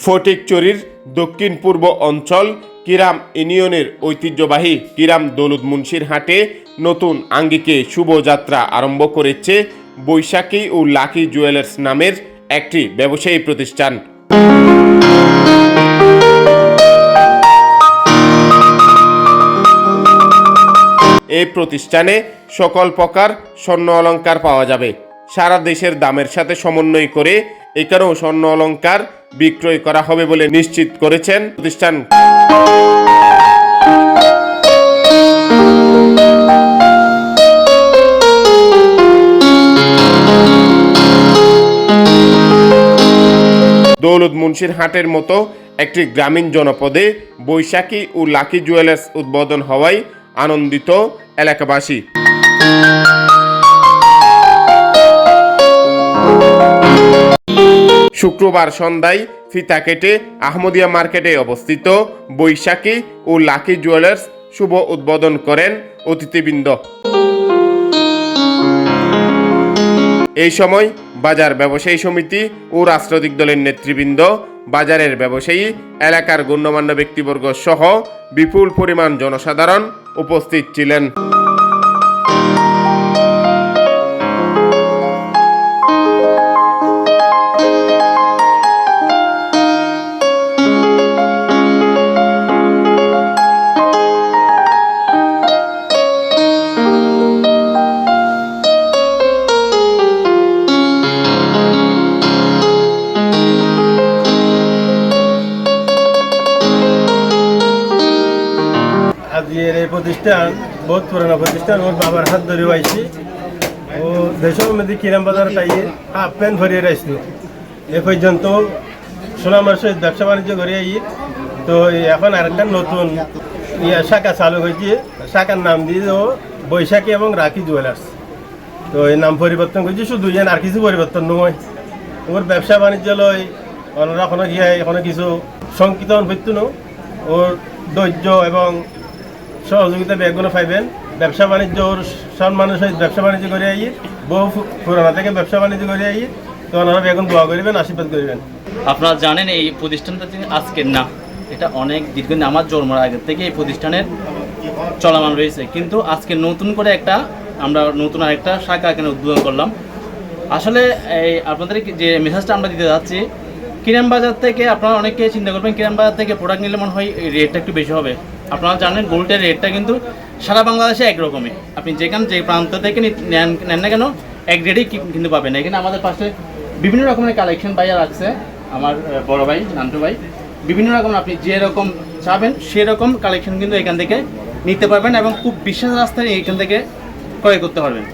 ফটিকচুরির দক্ষিণ পূর্ব অঞ্চল কিরাম ইউনিয়নের ঐতিহ্যবাহী কিরাম দৌলুদ মুন্সির হাটে নতুন আঙ্গিকে শুভযাত্রা আরম্ভ করেছে বৈশাখী ও লাকি জুয়েলার্স নামের একটি ব্যবসায়ী প্রতিষ্ঠান। এই প্রতিষ্ঠানে সকল প্রকার স্বর্ণ অলঙ্কার পাওয়া যাবে। সারা দেশের দামের সাথে সমন্বয় করে এখানেও স্বর্ণ অলংকার বিক্রয় করা হবে বলে নিশ্চিত করেছেন প্রতিষ্ঠান। দৌলত মুন্সির হাটের মতো একটি গ্রামীণ জনপদে বৈশাখী ও লাকি জুয়েলার্স উদ্বোধন হওয়ায় আনন্দিত এলাকাবাসী। শুক্রবার সন্ধ্যায় ফিতা কেটে আহমদিয়া মার্কেটে অবস্থিত বৈশাখী ও লাকি জুয়েলার্স শুভ উদ্বোধন করেন অতিথিবৃন্দ। এই সময় বাজার ব্যবসায়ী সমিতি ও রাষ্ট্রদিক দলের নেতৃবৃন্দ, বাজারের ব্যবসায়ী, এলাকার গণ্যমান্য ব্যক্তিবর্গ সহ বিপুল পরিমাণ জনসাধারণ উপস্থিত ছিলেন। আজকের এই প্রতিষ্ঠান, বহুত পুরানো প্রতিষ্ঠান, ওর বাবার হাত ধরে আইছি ও দেশের মধ্যে কিরাম বাজার তাই হাফ প্যান্ট ভরিয়ে রাখছিল এ পর্যন্ত সোনামার সহিত ব্যবসা বাণিজ্য করে আই তো এখন আরেকটা নতুন ইয়া শাখা চালু হয়েছে। শাখার নাম দিয়ে ও বৈশাখী এবং রাখি জুয়েলার্স। তো এই নাম পরিবর্তন করছি, শুধু ইয়ান আর কিছু পরিবর্তন নয়। ওর ব্যবসা বাণিজ্য লয় ওনারা কোনো গিয়ে এখনও কিছু সংকীর্তন হইতো না। ওর ধৈর্য এবং সহযোগিতা ব্যাগগুলো পাইবেন। ব্যবসা বাণিজ্য ওর সব মানুষ ব্যবসা বাণিজ্য করে আই বহু পুরানা থেকে ব্যবসা বাণিজ্য করে আই তো ওনারা বেগুন দোয়া করিবেন, আশীর্বাদ করিবেন। আপনারা জানেন এই প্রতিষ্ঠানটা যে আজকের না। এটা অনেক দীর্ঘদিন আমার জন্মের আগে থেকে এই প্রতিষ্ঠানের চলমান রয়েছে। কিন্তু আজকে নতুন করে একটা আমরা নতুন আরেকটা শাখা এখানে উদ্বোধন করলাম। আসলে এই আপনাদের যে মেসেজটা আমরা দিতে যাচ্ছি কিরাম বাজার থেকে আপনারা অনেকে চিন্তা করবেন কিরাম বাজার থেকে প্রোডাক্ট নিলে মনে হয় রেটটা একটু বেশি হবে। আপনারা জানেন গোল্ডের রেটটা কিন্তু সারা বাংলাদেশে একরকমই। আপনি যেখান যে প্রান্ত থেকে নেন নেন না কেন, এক রেটেই কিন্তু পাবেন। এখানে আমাদের পাশে বিভিন্ন রকমের কালেকশন বাইয়া রাখছে আমার বড় ভাই, নান্টু ভাই। বিভিন্ন রকম আপনি যেরকম চাবেন, সেরকম কালেকশন কিন্তু এখান থেকে নিতে পারবেন এবং খুব বিশেষ রাস্তায় এখান থেকে ক্রয় করতে পারবেন।